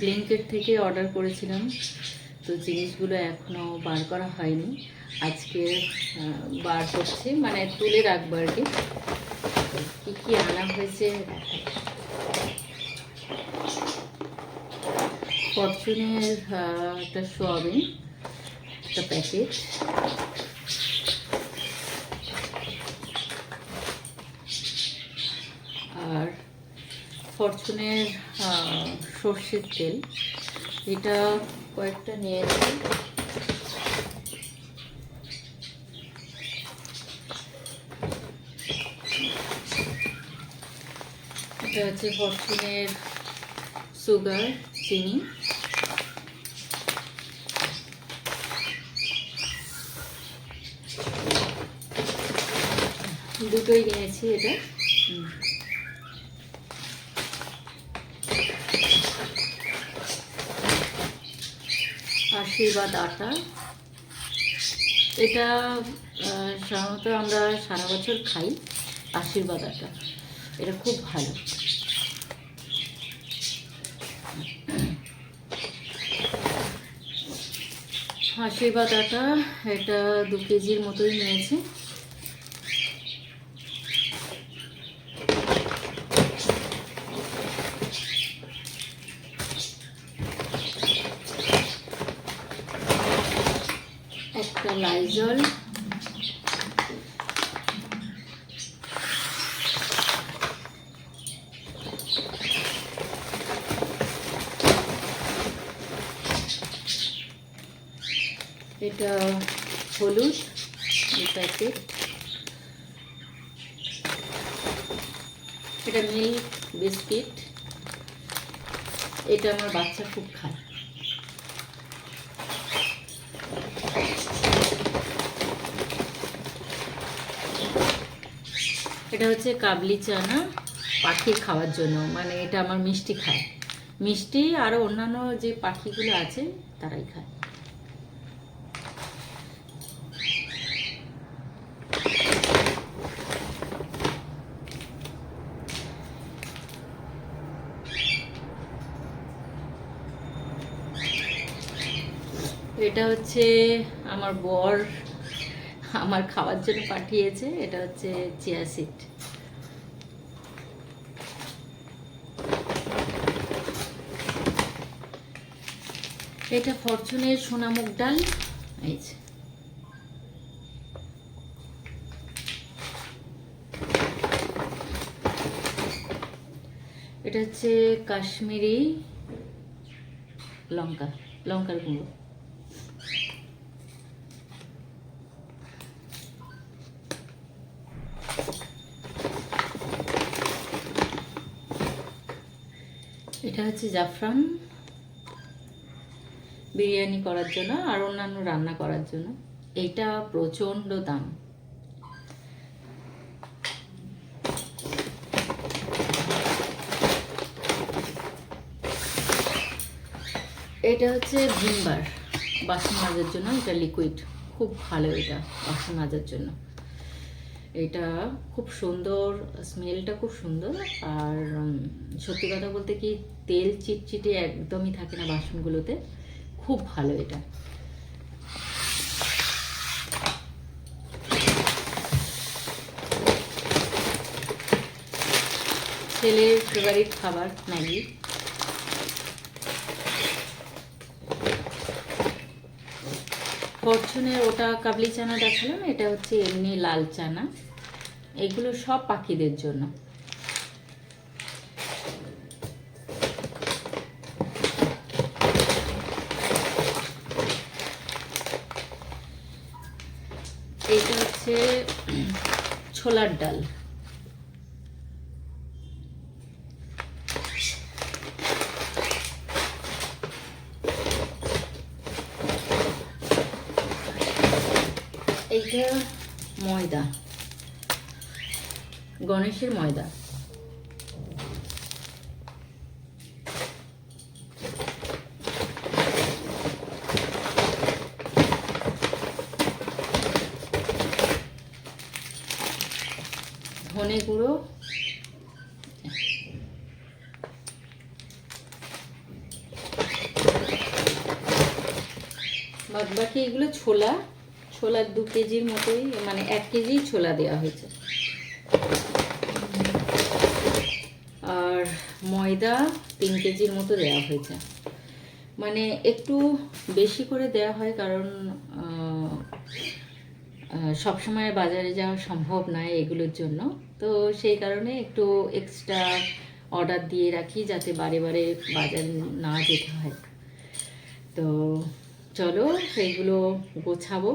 Blinkit থেকে order করেছিলাম। তো জিনিসগুলো এখনও বার করা হয়নি। আজকে বার করছি। মানে তুলে রাখব আর কি। কী কী আনা হয়েছে। ফরচুনের একটা সোয়াবিন, একটা প্যাকেট আর ফরচুনের সর্ষের তেল। এটা কয়েকটা নিয়েছি। এটা হচ্ছে ফরচুনের সুগার চিনি। দুটোই নিয়েছি এটা। আশীর্বাদ আটা এটা সাধারণত আমরা সারা বছর খাই, আশীর্বাদ আটা এটা খুব ভালো। আশীর্বাদ আটা এটা দু কেজির মতোই নিয়েছে। একটা লাইজল এটা হলুদ প্যাকেট এটা মিল্ক বিস্কিট। এটা আমার বাচ্চা খুব খায়। এটা হচ্ছে কাবলি চানা পাখি খাওয়ার জন্য। মানে এটা আমার মিষ্টি খায়। মিষ্টি আরও অন্যান্য যে পাখিগুলো আছে, তারাই খায়। এটা হচ্ছে আমার বর। আমার খাওয়ার জন্য পাঠিয়েছে, এটা হচ্ছে চিয়া সিড এটা ফরচুনের সোনামুগ ডাল, এই যে। এটা হচ্ছে কাশ্মীরি লঙ্কা, লঙ্কার গুঁড়ো। এটা হচ্ছে জাফরান বিরিয়ানি করার জন্য আর অন্যান্য রান্না করার জন্য। এটা প্রচণ্ড দাম। এটা হচ্ছে ভিমবার বাসন মাজার জন্য, এটা লিকুইড খুব ভালো এটা বাসন মাজার জন্য। এটা খুব সুন্দর স্মেলটা খুব সুন্দর, আর সত্যি কথা বলতে কি তেল চিটচিটে একদমই থাকে না বাসনগুলোতে। খুব ভালো এটা। ছেলের ফেভারিট খাবার ম্যাগি। ফরচুনের ওটা কাবলি চানা দেখালাম, এটা হচ্ছে এমনি লাল চানা। এগুলো সব পাখিদের জন্য। এটা হচ্ছে ছোলার ডাল। এইটা ময়দা। গণেশের ময়দা। ধনে গুঁড়ো। বাদ বাকি এগুলো ছোলা। ছোলা দু কেজির মতোই মানে এক কেজি ছোলা দেওয়া হয়েছে। আর ময়দা তিন কেজির মতো দেওয়া হয়েছে। মানে একটু বেশি করে দেওয়া হয় কারণ সবসময় বাজারে যাওয়া সম্ভব নয় এগুলোর জন্য। তো সেই কারণে একটু এক্সট্রা অর্ডার দিয়ে রাখি যাতে বারে বারে বাজার না যেতে হয়। তো চলো সেইগুলো গোছাবো।